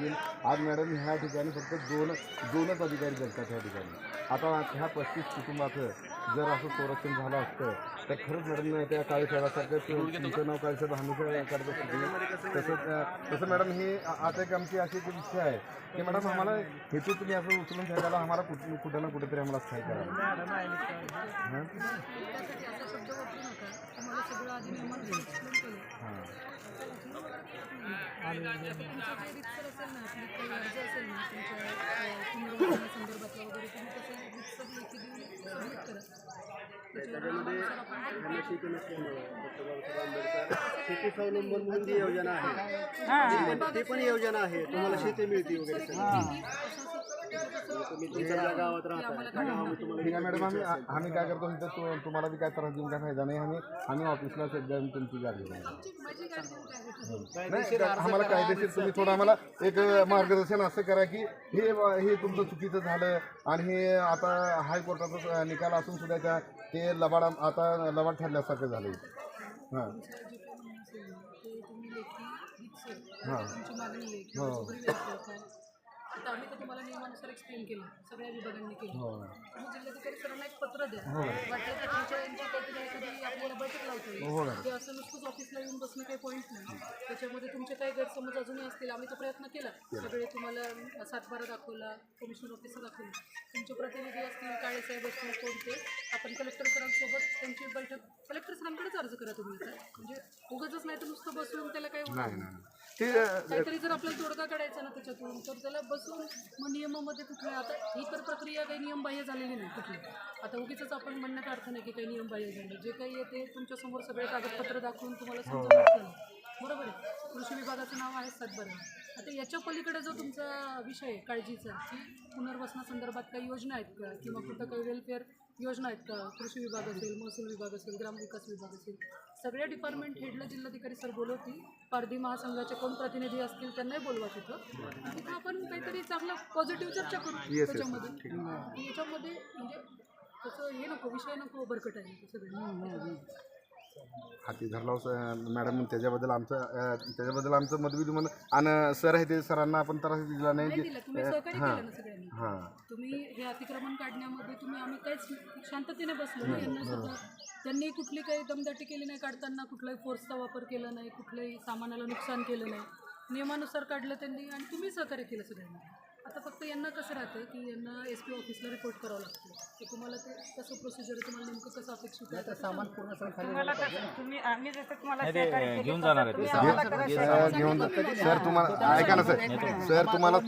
ते सोनं टिकील असं ते टिकील आज मॅडम ह्या ठिकाणी फक्त दोन दोनच अधिकारी जगतात ह्या ठिकाणी. आता ह्या पस्तीस कुटुंबाचं जर असं संरक्षण झालं असतं तर खरंच मॅडम त्या काळेसाहेबासारखं तुमचं नाव काळेसाहेब हमेशा करत असतं तसंच तसं मॅडम ही आता एक आमची अशी एक इच्छा आहे की मॅडम आम्हाला हेतू तुम्ही असं उचलून ठेवायला आम्हाला कुठं कुठं ना कुठेतरी आम्हाला स्थायी करा हां. त्यासाठी असा शब्द वापरू नका तुम्हाला सगळं आधी नियमानुसार एक्सप्लेन केलं हां तुमचं जे रितसर असेल ना आपली काही अर्ज असेल ना तुमच्या अ, पुनर्वसना संदर्भातला वगैरे तुम्ही तसं रितसर लेखी देऊन सबमिट करा. त्याच्यावर नियमानुसार आपण शेती स्वावलंबन म्हणून जी योजना आहे. ती पण योजना आहे. तुम्हाला शेती मिळते वगैरे. तुम्ही तुमच्या गावात राहता ठीक आहे मॅडम आम्ही आम्ही काय करतो इथं तु- तुम्हाला बी काय त्रास देऊन काय फायदा नाही आम्ही आम्ही ऑफिसला सध्या तुमची गाडी घेऊन येतो. नाही तर आम्हाला कायदेशीर तुम्ही थोडं आम्हाला एक मार्गदर्शन असं करा की हे हे तुमचं चुकीचं झालं आणि हे आता हायकोर्टाचा निकाल असून सुद्धा त्या ते लबाड आता लबाड ठरल्यासारखं झालं हां. रितसर हां. आता आम्ही तर तुम्हाला नियमानुसार एक्सप्लेन केलं. सगळ्या विभागांनी केलं. हो. तुम्ही जिल्हाधिकारी सरांना एक पत्र द्या. वाटलं तर तुमच्या यांची काहीतरी एखादी आपल्याला बैठक लावता हो. येईल ते असं नुसतंच ऑफिसला येऊन बसणं काही पॉईंट नाही. त्याच्यामध्ये तुमचे काही गैरसमज अजूनही असतील आम्ही तो प्रयत्न केला. सगळे तुम्हाला सातबारा दाखवला कमिशनर ऑफिसर दाखवलं. तुमचे प्रतिनिधी असतील काळेसाहेब असतील कोणते आपण कलेक्टर सरांसोबत त्यांची बैठक कलेक्टर सरांकडेच अर्ज करा तुम्ही आता म्हणजे उगाच नाही तर नुसतं बसून त्याला काही होणार काहीतरी जर आपल्याला तोडगा काढायचा ना त्याच्यातून तर त्याला बसून मग नियमामध्ये कुठल्या आता ही तर प्रक्रिया काही नियमबाह्य झालेली नाही कुठली. आता उगीच आपण म्हणण्यात अर्थ नाही की काही नियमबाह्य झालं. जे काही आहे ते तुमच्यासमोर सगळे कागदपत्र दाखवून तुम्हाला समजावून सांगितलं. बरोबर आहे. कृषी विभागाचं नाव आहे सातबारा आता याच्या पलीकडे जो तुमचा विषय आहे काळजीचा की पुनर्वसनासंदर्भात काही योजना आहेत का? किंवा कुठं काही वेलफेअर योजना आहेत का? कृषी विभाग असेल महसूल विभाग असेल ग्रामविकास विभाग असेल. सगळ्या डिपार्टमेंट हेडला जिल्हाधिकारी सर बोलवतील. पारधी महासंघाचे कोण प्रतिनिधी असतील त्यांनाही बोलवा तिथं. आणि तिथं आपण काहीतरी चांगलं पॉझिटिव्ह चर्चा करू त्याच्यामध्ये. याच्यामध्ये म्हणजे तसं हे नको विषय नको भरकटायला सगळं. हाती धरला होता. मॅडम त्याच्याबद्दल आमचं त्याच्याबद्दल आमचं मतभेद म्हणून आणि सर आहे ते सरांना आपण त्रास दिला नाही. की सगळ्यांनी? हां. तुम्ही हे अतिक्रमण काढण्यामध्ये तुम्ही आम्ही काहीच शांततेने बसलो ना यांना सुद्धा त्यांनी कुठली काही दमदाटी केली नाही काढताना कुठलाही फोर्सचा वापर केला नाही कुठल्याही सामानाला नुकसान केलं नाही. नियमानुसार काढलं त्यांनी आणि तुम्ही सहकार्य केलं सगळ्यांना. आता फक्त यांना कसं राहतं की यांना एस पी ऑफिसला रिपोर्ट करावं लागतं. की तुम्हाला ते कसं प्रोसिजर आहे तुम्हाला नेमकं कसं अपेक्षित आहे? सामान पूर्ण खाली तुम्हाला कसं तुम्ही आम्ही जसं तुम्हाला नाही ते सहकार्य केलं घेऊन जाणार. आम्हाला सर घेऊन सर तुम्हाला ऐका ना सर. सर तुम्हाला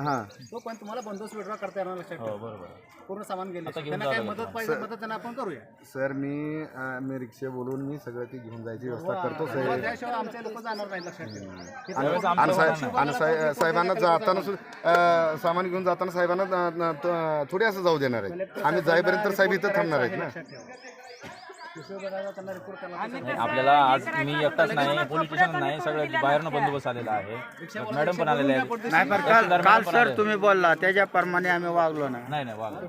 हां. तो पण तुम्हाला बंदोबस्त विड्रॉ करता येणार लक्षात हो. बरोबर. पूर्ण सामान गेले. आता घेऊन त्यांना काय जावं मदत पाहिजे मदत त्यांना आपण करूया. सर मी अं, मी रिक्षा बोलवून मी सगळं ते घेऊन जायची व्यवस्था करतो तेव्हा साहेब त्याशिवाय आमचे लोक जाणार नाही लक्षात ठेवा. त्यावेळेस आणि आमचं साहेब होणार आणि साहेब साहेबांना जाताना सु- अं, सामान घेऊन जाताना साहेबांना थोडी असं जाऊ देणार आहे. आम्ही जाईपर्यंत तर साहेब इथं थांबणार आहेत ना. आपल्याला आज मी एकटाच. नाही पोलीस स्टेशन नाही सगळं बाहेरनं. बंदोबस्त आलेला आहे. मॅडम पण आलेले आहेत. काल सर तुम्ही बोलला त्याच्याप्रमाणे आम्ही वागलो. नाही नाही लागेल.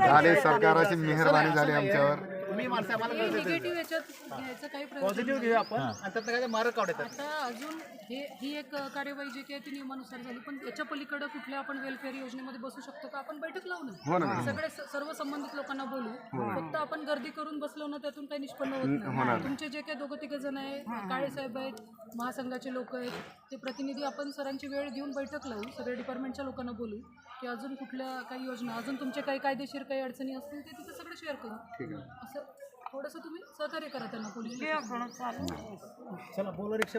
झाले सरकाराची मेहरबानी झाली आमच्यावर. तुम्ही माणसं आम्हाला गरजेचं आहे. निगेटिव्ह याच्यात घ्यायचं काही प्रयत्न पॉझिटिव्ह घेऊ आपण. आणि त्यातनं काय मार्ग काढतात आता अजून हे ही एक कार्यवाही जी काही आहे ती नियमानुसार झाली. पण त्याच्या पलीकडे कुठल्या आपण वेलफेअर योजनेमध्ये बसू शकतो का? आपण बैठक लावू हो ना ना. सगळे स- सर्व संबंधित लोकांना बोलू. फक्त आपण गर्दी करून बसलो ना त्यातून काही निष्पन्न होत नाही. तुमचे जे काही दोघं तिघ जण आहे काळे साहेब आहेत महासंघाचे लोक आहेत ते प्रतिनिधी आपण सरांची वेळ घेऊन बैठक लावू. सगळ्या डिपार्टमेंटच्या लोकांना बोलू. की अजून कुठल्या काही योजना अजून तुमचे काही कायदेशीर काही अडचणी असतील ते तिथे सगळं शेअर करू. असं थोडंसं तुम्ही सहकार्य करा त्यांना पोलीस हे चला बोला रिक्षा